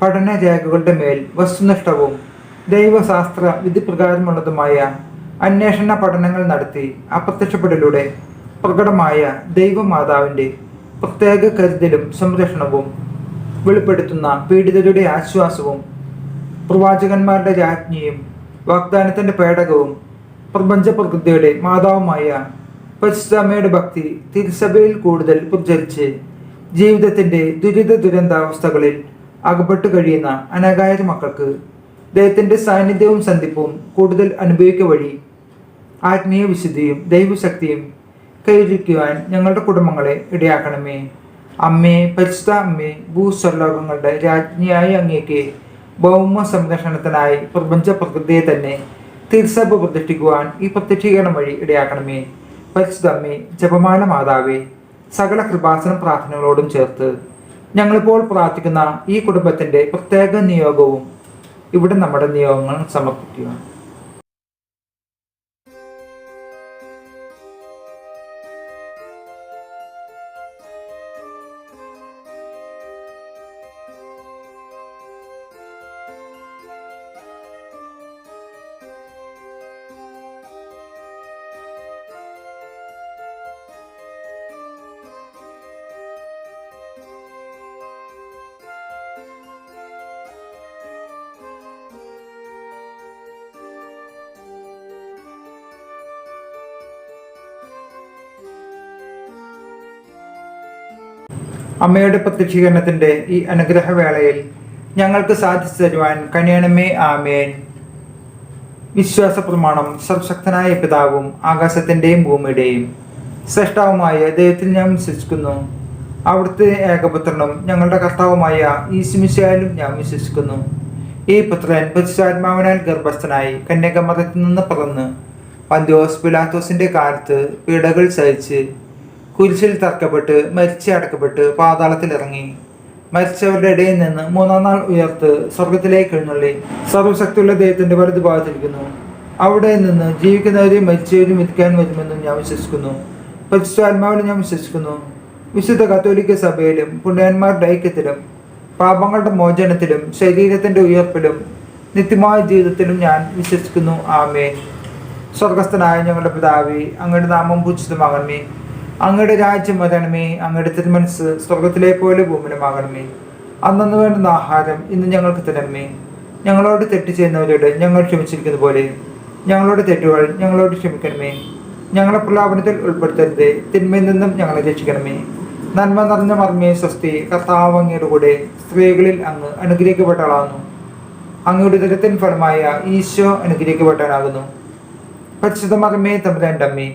പഠന രേഖകളുടെ മേൽ വസ്തുനിഷ്ഠവും ദൈവശാസ്ത്ര വിധിപ്രകാരമുള്ളതുമായ അന്വേഷണ പഠനങ്ങൾ നടത്തി അപ്രത്യക്ഷപ്പെടലിലൂടെ പ്രകടമായ ദൈവമാതാവിന്റെ പ്രത്യേക കരുതലും സംരക്ഷണവും വെളിപ്പെടുത്തുന്ന പീഡിതരുടെ ആശ്വാസവും പ്രവാചകന്മാരുടെ രാജ്ഞിയും വാഗ്ദാനത്തിന്റെ പേടകവും പ്രപഞ്ച പ്രകൃതിയുടെ മാതാവുമായ പരിശുദ്ധമ്മയുടെ ഭക്തി തിരുസഭയിൽ കൂടുതൽ പ്രചരിച്ച് ജീവിതത്തിന്റെ ദുരിത ദുരന്താവസ്ഥകളിൽ അകപ്പെട്ടു കഴിയുന്ന അനാഗായത മക്കൾക്ക് ദൈവത്തിന്റെ സാന്നിധ്യവും സന്ധിപ്പും കൂടുതൽ അനുഭവിക്കുക വഴി ആത്മീയ വിശുദ്ധിയും ദൈവശക്തിയും കൈവരിക്കുവാൻ ഞങ്ങളുടെ കുടുംബങ്ങളെ ഇടയാക്കണമേ. അമ്മേ പരിശുദ്ധ അമ്മേ ഭൂസ്വർലോകങ്ങളുടെ രാജ്ഞിയായ അങ്ങേക്ക് ഭൗമ സംരക്ഷണത്തിനായി പ്രപഞ്ച പ്രകൃതിയെ തന്നെ തിരുസഭ പ്രതിഷ്ഠിക്കുവാൻ ഈ പ്രത്യക്ഷീകരണം വഴി ഇടയാക്കണമേ. പരിശുദ്ധ അമ്മേ ജപമാല മാതാവേ സകല കൃപാസന പ്രാർത്ഥനകളോടും ചേർത്ത് ഞങ്ങളിപ്പോൾ പ്രാർത്ഥിക്കുന്ന ഈ കുടുംബത്തിന്റെ പ്രത്യേക നിയോഗവും ഇവിടെ നമ്മുടെ നിയോഗങ്ങൾ സമർപ്പിക്കുക അമ്മയുടെ പ്രത്യക്ഷീകരണത്തിന്റെ ഈ അനുഗ്രഹവേളയിൽ ഞങ്ങൾക്ക് സാധിച്ചു തരുവാൻ കനിയണമേ ആമേൻ. വിശ്വാസ പ്രമാണം സർവശക്തനായ പിതാവും ആകാശത്തിന്റെയും ഭൂമിയുടെയും ശ്രേഷ്ഠാവുമായ ദൈവത്തിൽ ഞാൻ വിശ്വസിക്കുന്നു. അവിടുത്തെ ഏകപുത്രനും ഞങ്ങളുടെ കർത്താവുമായ ഈശുമിശയാലും ഞാൻ വിശ്വസിക്കുന്നു. ഈ പുത്രൻ പരിശുദ്ധാത്മാവിനാൽ ഗർഭസ്ഥനായി കന്യാകുമാരത്തിൽ നിന്ന് പറന്ന് പന്തിയോസ് പിലാത്തോസിന്റെ കാലത്ത് പീഡകൾ സഹിച്ച് കുരിശിൽ തറക്കപ്പെട്ട് മരിച്ച അടക്കപ്പെട്ട് പാതാളത്തിലിറങ്ങി. മരിച്ചവരുടെ ഇടയിൽ നിന്ന് മൂന്നാം നാൾ ഉയർത്ത് സ്വർഗത്തിലേക്ക് എഴുന്നള്ളി. സർവശക്തിയുള്ള ദൈവത്തിന്റെ വലതു ഭാഗത്തിരിക്കുന്നു അവിടെ നിന്ന് ജീവിക്കുന്നവരെയും മരിച്ചവരും വിധിക്കാൻ വരുമെന്നും ഞാൻ വിശ്വസിക്കുന്നു. പരിശുദ്ധാത്മാവിലും ഞാൻ വിശ്വസിക്കുന്നു. വിശുദ്ധ കത്തോലിക്ക സഭയിലും പുണ്യന്മാരുടെ ഐക്യത്തിലും പാപങ്ങളുടെ മോചനത്തിലും ശരീരത്തിന്റെ ഉയർപ്പിലും നിത്യമായ ജീവിതത്തിലും ഞാൻ വിശ്വസിക്കുന്നു. ആമേൻ. സ്വർഗസ്ഥനായ ഞങ്ങളുടെ പിതാവി അങ്ങയുടെ നാമം പൂജിതമാകണമേ. അങ്ങയുടെ രാജ്യം വരണമേ അങ്ങയുടെ തിരുമനസ് സ്വർഗത്തിലെ പോലെ ഭൂമിലുമാകണമേ അന്നു വേണ്ടുന്ന ആഹാരം ഇന്ന് ഞങ്ങൾക്ക് തരണമേ. ഞങ്ങളോട് തെറ്റ് ചെയ്യുന്നവരോട് ഞങ്ങൾ ക്ഷമിച്ചിരിക്കുന്ന പോലെ. ഞങ്ങളുടെ തെറ്റുകൾ ഞങ്ങളോട് ക്ഷമിക്കണമേ. ഞങ്ങളെ പ്രലാപനത്തിൽ ഉൾപ്പെടുത്തരുത് തിന്മയിൽ നിന്നും ഞങ്ങളെ രക്ഷിക്കണമേ. നന്മ നിറഞ്ഞ മർമ്മേ സ്വസ്തി കർത്താവ് അങ്ങയുടെ കൂടെ സ്ത്രീകളിൽ അങ്ങ് അനുഗ്രഹിക്കപ്പെട്ടാളാകുന്നു അങ്ങയുടെ ദുരത്തിൻ ഫലമായ ഈശോ അനുഗ്രഹിക്കപ്പെട്ടവനാകുന്നു. പരിശുദ്ധ മർമ്മേ തമ്പുരാന്റെ അമ്മേ